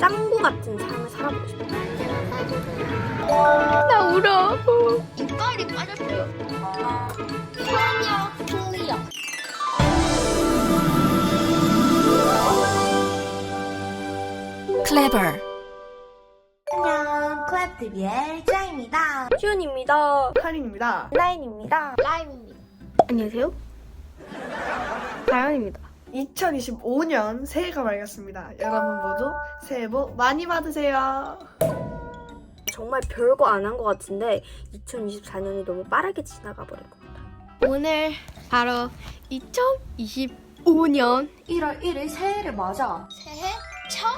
짱구 같은 삶을 살아보고 싶어요. 나 울어. 이빨이 빠졌어요. 소녀 클리어. clever, 안녕, 클랩TV의 짱입니다. 시윤입니다. 카린입니다. 라인입니다. 라임입니다. 안녕하세요. 다현입니다. 2025년 새해가 밝았습니다. 여러분 모두 새해 복 많이 받으세요. 정말 별거 안 한 것 같은데 2024년이 너무 빠르게 지나가 버린 것 같아요. 오늘 바로 2025년 1월 1일 새해를 맞아. 새해 첫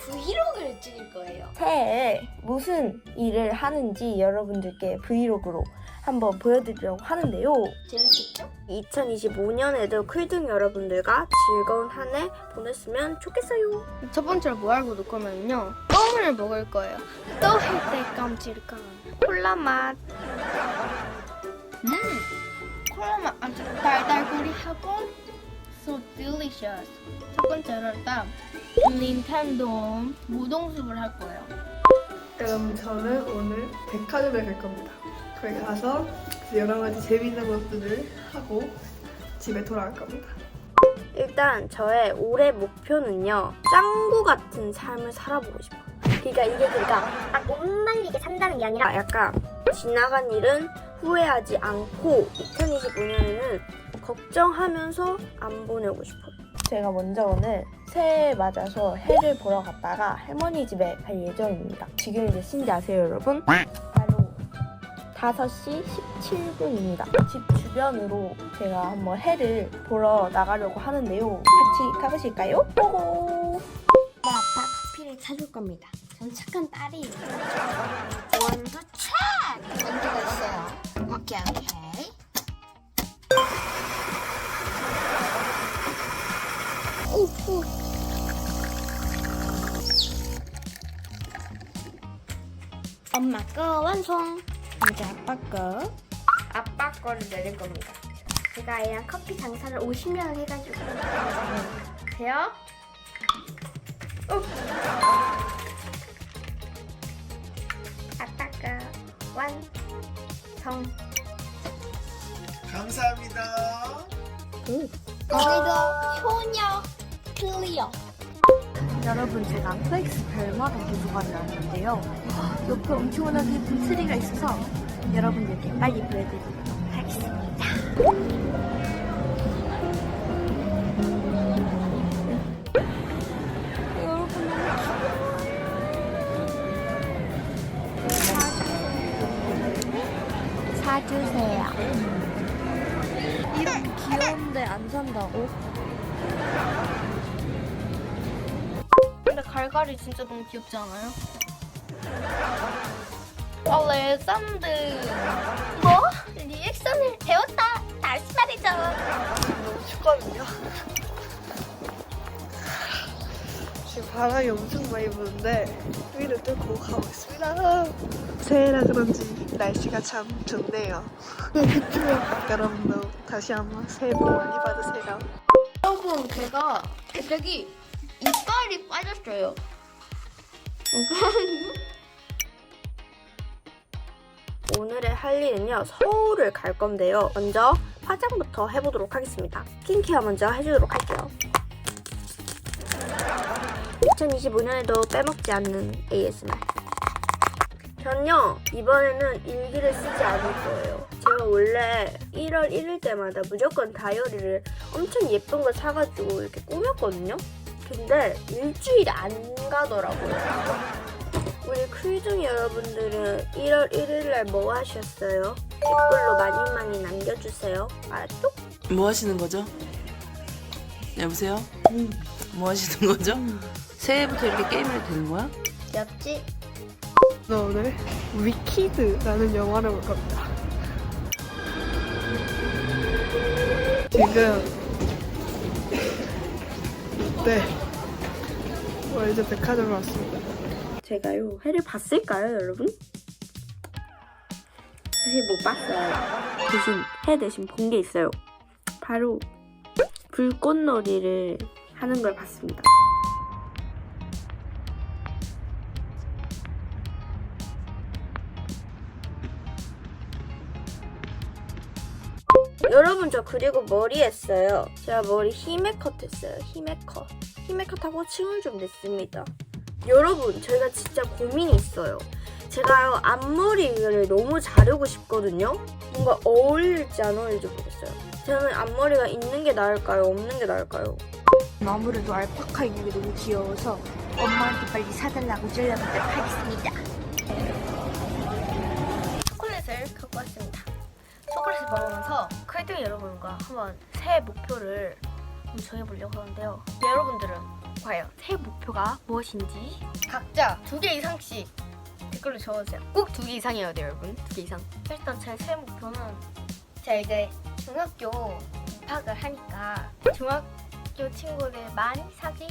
브이로그를 찍을 거예요. 새해에 무슨 일을 하는지 여러분들께 브이로그로 한번 보여드리려고 하는데요. 재밌겠죠? 2025년에도 클등 여러분들과 즐거운 한 해 보냈으면 좋겠어요. 첫 번째로 뭐 알고 놓을 거면요. 껌을 먹을 거예요. 또할때 깜찍한 콜라 맛. 음, 콜라 맛 아주 달달구리하고 so delicious. 첫 번째로 일단 닌텐도 무동숲을 할 거예요. 여러분 저는 오늘 백화점에 갈 겁니다. 거기 가서 여러 가지 재밌는 것들을 하고 집에 돌아갈 겁니다. 일단 저의 올해 목표는요. 짱구 같은 삶을 살아보고 싶어요. 그러니까 이게 그러니까 딱 못말리게 산다는 게 아니라 약간 지나간 일은 후회하지 않고 2025년에는 걱정하면서 안 보내고 싶어요. 제가 먼저 오늘 새해 맞아서 해를 보러 갔다가 할머니 집에 갈 예정입니다. 지금 몇 시인지 아세요, 여러분? 바로 5시 17분입니다. 집 주변으로 제가 한번 해를 보러 나가려고 하는데요. 같이 가보실까요? 고고! 내 아빠 커피를 사줄 겁니다. 전 착한 딸이에요. 원두 책! 원두가 있어요. 오케이, 오케이. 오, 오. 엄마 거 완성! 아빠 거. 아빠 거를 내릴 겁니다. 제가 애랑 커피 장사를 50년을 해가지고. 돼요? 아빠가 완성. 감사합니다. 오늘도 효녀 클리어. 여러분, 제가 플렉스 별마다 도서관을 왔는데요. 옆에 엄청나게 예쁜 트리가 있어서 여러분들께 빨리 보여드리도록 하겠습니다. 사주세요. 이런 귀여운데 안 산다고? 근데 갈갈이 진짜 너무 귀엽지 않아요? 아 레전드. 뭐? 리액션을 배웠다. 다시 말이죠. 너무 춥거든요. 지금 바람이 엄청 많이 부는데 위를 뚫고 가고 있습니다. 새해라 그런지 날씨가 참 좋네요. 여러분도 다시 한번 새해 복 많이 받으세요. 여러분 제가 갑자기 이빨이 빠졌어요. 오늘의 할 일은요 서울을 갈 건데요. 먼저 화장부터 해보도록 하겠습니다. 스킨케어 먼저 해주도록 할게요. 2025년에도 빼먹지 않는 ASMR 전요 이번에는 일기를 쓰지 않을 거예요. 제가 원래 1월 1일 때마다 무조건 다이어리를 엄청 예쁜 걸 사가지고 이렇게 꾸몄거든요. 근데 일주일이 안 가더라고요 우리 쿨중 여러분들은 1월 1일날 뭐 하셨어요? 댓글로 많이 많이 남겨주세요. 알았죠? 뭐 하시는 거죠? 여보세요? 뭐 하시는 거죠? 새해부터 이렇게 게임을 되는 거야? 옆집 저 오늘 위키드라는 영화를 볼 겁니다. 지금 네 월드 백화점에 왔습니다. 제가요 해를 봤을까요 여러분? 사실 못 봤어요. 대신 해 대신 본 게 있어요. 바로 불꽃놀이를 하는 걸 봤습니다. 여러분 저 그리고 머리 했어요. 제가 머리 히메컷 했어요. 히메컷. 히메컷하고 층을 좀 냈습니다. 여러분 저희가 진짜 고민이 있어요. 제가 앞머리를 너무 자르고 싶거든요. 뭔가 어울릴지 안 어울릴지 모르겠어요. 저는 앞머리가 있는 게 나을까요? 없는 게 나을까요? 아무래도 알파카 인형이 너무 귀여워서 엄마한테 빨리 사달라고 전화부터 하겠습니다. 초콜릿을 갖고 왔습니다. 초콜릿을 먹으면서 크리팅 여러분과 한번 새해 목표를 정해보려고 하는데요. 여러분들은 과연 새해 목표가 무엇인지 각자 두 개 이상씩 댓글로 적어주세요. 꼭 두 개 이상이어야 돼요, 여러분. 두 개 이상. 일단 제 새해 목표는 제가 이제 중학교 입학을 하니까 중학교 친구들 많이 사귀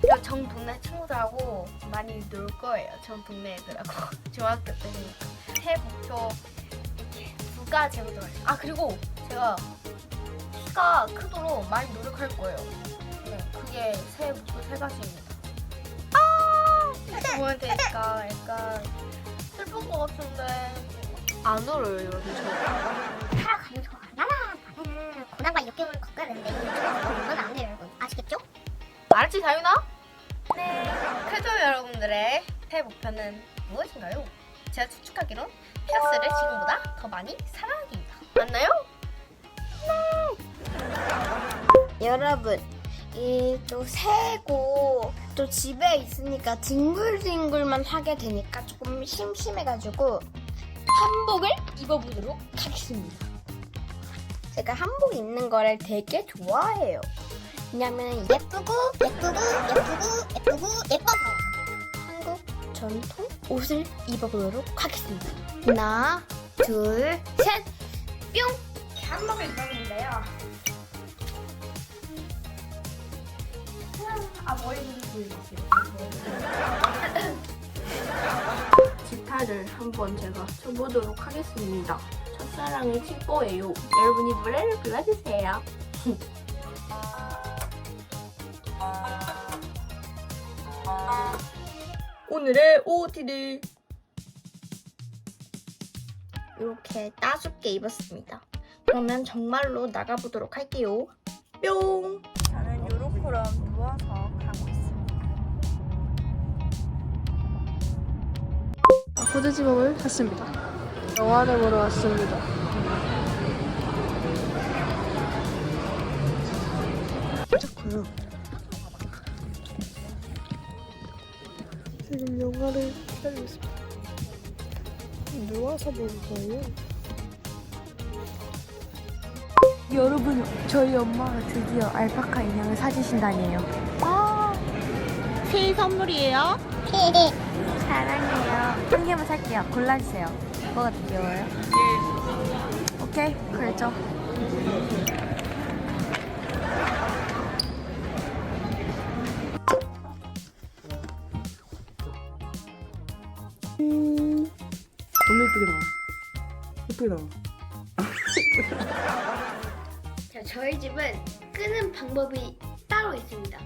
그리고 전 동네 친구들하고 많이 놀 거예요. 전 동네 애들하고 중학교 때니까 새해 목표 이렇게 두 가지 할게요. 아 그리고 제가 키가 크도록 많이 노력할 거예요. 네, 목표 세 가지입니다. 아! 부모한테 약간 약간 슬픈 것 같은데 안 울어요, 여러분. 살아 가는 거 나는 고난과 역경을 겪어야 되는데 이쪽으로 보면 안 돼요 여러분 아시겠죠? 알았지, 다윤아? 네. 크죠, 여러분들의 새해 목표는 무엇인가요? 제가 추측하기론 피어스를 지금보다 더 많이 사랑하기입니다. 맞나요? 여러분, 이 또 새고 또 집에 있으니까 뒹굴뒹굴만 하게 되니까 조금 심심해가지고 한복을 입어보도록 하겠습니다. 제가 한복 입는 거를 되게 좋아해요. 왜냐면 예쁘고 예쁘고 예쁘고 예쁘고 예뻐서 한국 전통 옷을 입어보도록 하겠습니다. 하나, 둘, 셋, 뿅! 한복을 입었는데요. 기타를 한번 제가 쳐보도록 하겠습니다. 첫사랑이 친구예요. 여러분이 노래를 불러주세요. 오늘의 OOTD 이렇게 따숩게 입었습니다. 그러면 정말로 나가보도록 할게요. 뿅! 저는 요렇게럼 후드집업을 했습니다. 영화를 보러 왔습니다. 좋고요. 지금 영화를 기다리고 있습니다. 누워서 볼 거예요. 여러분, 저희 엄마가 드디어 알파카 인형을 사주신다네요. 아, 새해 선물이에요? 네네 사랑해요. 한 개만 살게요. 골라주세요. 뭐가 더 귀여워요? 오케이, 그랬죠. 너무 예쁘게 나와. 예쁘게 나와. 자, 저희 집은 끄는 방법이 따로 있습니다.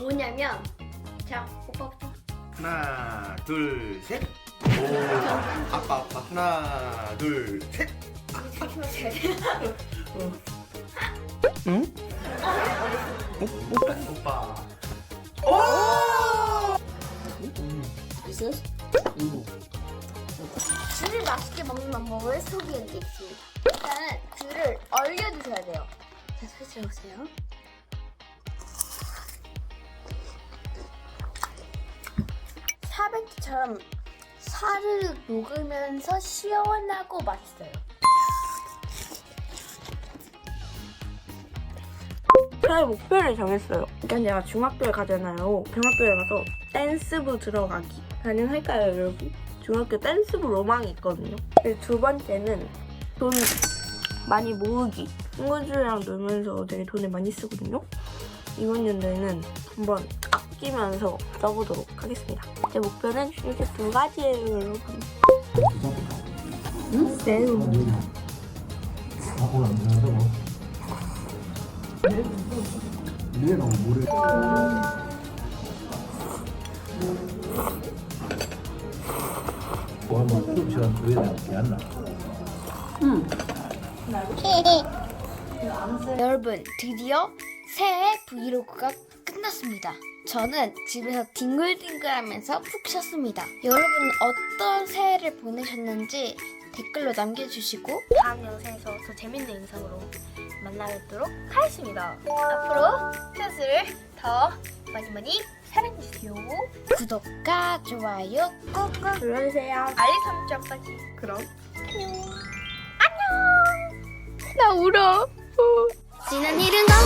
뭐냐면, 자, 오빠부터. 하나 둘 셋. 오 아빠 아빠 하나 둘 셋. 응? 오빠. 귤을 맛있게 먹는 방법을 소개해드리겠습니다. 일단은 귤을 얼려주셔야 돼요. 자, 살짝 보세요. 사백처럼 살을 녹으면서 시원하고 맛있어요. 저의 목표를 정했어요. 일단 제가 중학교에 가잖아요. 중학교에 가서 댄스부 들어가기 가능할까요, 여러분? 중학교 댄스부 로망이 있거든요. 두 번째는 돈 많이 모으기. 친구들이랑 놀면서 되게 돈을 많이 쓰거든요. 이번 연도에는 한번 아끼면서 써보도록 하겠습니다. 제 목표는 이렇게 두 가지예요, 여러분. 네. 여러분 드디어 새해 브이로그가 끝났습니다. 저는 집에서 뒹굴뒹굴하면서 푹 쉬었습니다. 여러분은 어떤 새해를 보내셨는지 댓글로 남겨주시고 다음 영상에서 더 재밌는 영상으로 만나뵙도록 하겠습니다. 앞으로 큐스를 더 많이 많이 사랑해주세요. 구독과 좋아요 꾹꾹 눌러주세요. 알림 설정까지. 그럼 나 울어. 지난 일은.